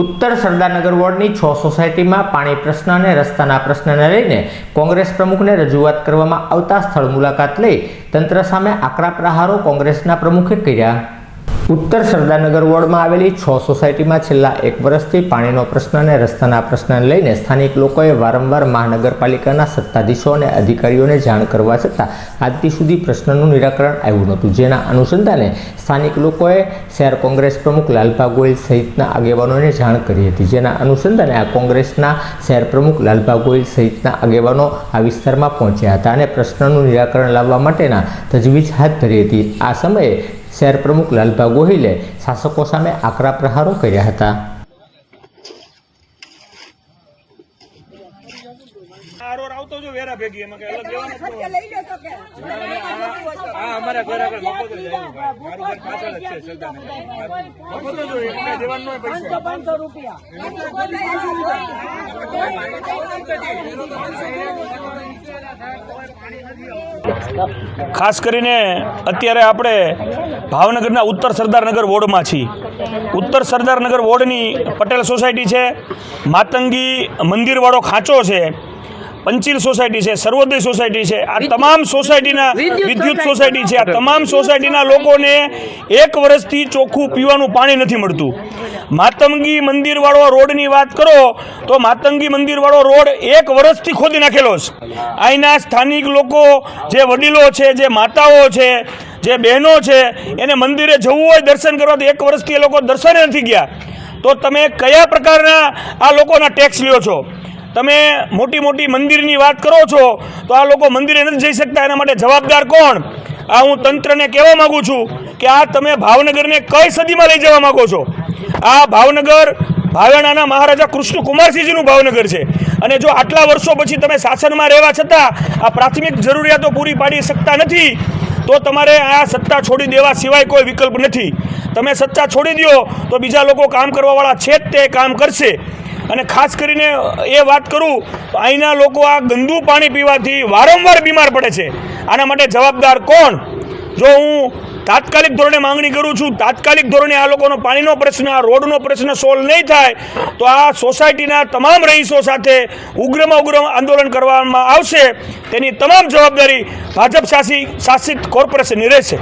ઉત્તર સરદારનગર વોર્ડની છ સોસાયટીમાં પાણી પ્રશ્ન અને રસ્તાના પ્રશ્નને લઈને કોંગ્રેસ પ્રમુખને રજૂઆત કરવામાં આવતા સ્થળ મુલાકાત લઈ તંત્ર સામે આકરા પ્રહારો કોંગ્રેસના પ્રમુખે કર્યા. ઉત્તર સરદારનગર વોર્ડમાં આવેલી છ સોસાયટીમાં છેલ્લા એક વર્ષથી પાણીનો પ્રશ્ન અને રસ્તાના પ્રશ્નને લઈને સ્થાનિક લોકોએ વારંવાર મહાનગરપાલિકાના સત્તાધીશો અને અધિકારીઓને જાણ કરવા છતાં આજથી સુધી પ્રશ્નનું નિરાકરણ આવ્યું નહોતું. જેના અનુસંધાને સ્થાનિક લોકોએ શહેર કોંગ્રેસ પ્રમુખ લાલભા ગોયલ સહિતના આગેવાનોને જાણ કરી હતી. જેના અનુસંધાને આ કોંગ્રેસના શહેર પ્રમુખ લાલભા ગોયલ સહિતના આગેવાનો આ વિસ્તારમાં પહોંચ્યા હતા અને પ્રશ્નનું નિરાકરણ લાવવા માટેના તજવીજ હાથ ધરી હતી. આ સમયે શહેર પ્રમુખ લાલભા ગોહિલે શાસકો સામે આકરા પ્રહારો કર્યા હતા. ખાસ કરીને અત્યારે આપણે ભાવનગરના ઉત્તર સરદારનગર વોર્ડમાં છીએ. ઉત્તર સરદારનગર વોર્ડની પટેલ સોસાયટી છે માતંગી મંદિરવાળો ખાંચો છે પંચીલ સોસાયટી છે સર્વોદય સોસાયટી છે આ તમામ સોસાયટીના વિદ્યુત સોસાયટી. છે. આ તમામ સોસાયટીના લોકોને એક વર્ષથી ચોખ્ખું પીવાનું પાણી નથી મળતું. માતંગી મંદિરવાળો રોડની વાત કરો તો માતંગી મંદિરવાળો રોડ એક વર્ષથી ખોદી નાખેલો છે. અહીંના સ્થાનિક લોકો જે વડીલો છે જે માતાઓ છે જે બહેનો છે, એને મંદિરે જવું હોય, દર્શન કરવા તો એક વર્ષથી એ લોકો દર્શને નથી ગયા. તો તમે કયા પ્રકારના આ લોકોના ટેક્સ લ્યો છો? તમે મોટી મોટી મંદિરની વાત કરો છો, તો આ લોકો મંદિરે નથી જઈ શકતા, એના માટે જવાબદાર કોણ? આ હું તંત્રને કહેવા માગું છું કે આ તમે ભાવનગરને કઈ સદીમાં લઈ જવા માગો છો? આ ભાવનગર ભાવેણાના મહારાજા કૃષ્ણ કુમારસિંહજીનું ભાવનગર છે. અને જો આટલા વર્ષો પછી તમે શાસનમાં રહેવા છતાં આ પ્રાથમિક જરૂરિયાતો પૂરી પાડી શકતા નથી તો તમારે આ સત્તા છોડી દેવા સિવાય કોઈ વિકલ્પ નથી. તમે સત્તા છોડી દો તો બીજા લોકો કામ કરવાવાળા છે જ તે કામ કરશે. અને ખાસ કરીને એ વાત કરું, અહીંના લોકો આ ગંદુ પાણી પીવાથી વારંવાર બીમાર પડે છે. આના માટે જવાબદાર કોણ? જો હું તાત્કાલિક ધોરણે માંગણી કરું છું. તાત્કાલિક ધોરણે આ લોકોનો પાણીનો પ્રશ્ન, આ રોડનો પ્રશ્ન સોલ્વ નહીં થાય, તો આ સોસાયટીના તમામ રહીશો સાથે ઉગ્રમાં ઉગ્ર આંદોલન કરવામાં આવશે. તેની તમામ જવાબદારી ભાજપ શાસી શાસિત કોર્પોરેશનની રહેશે.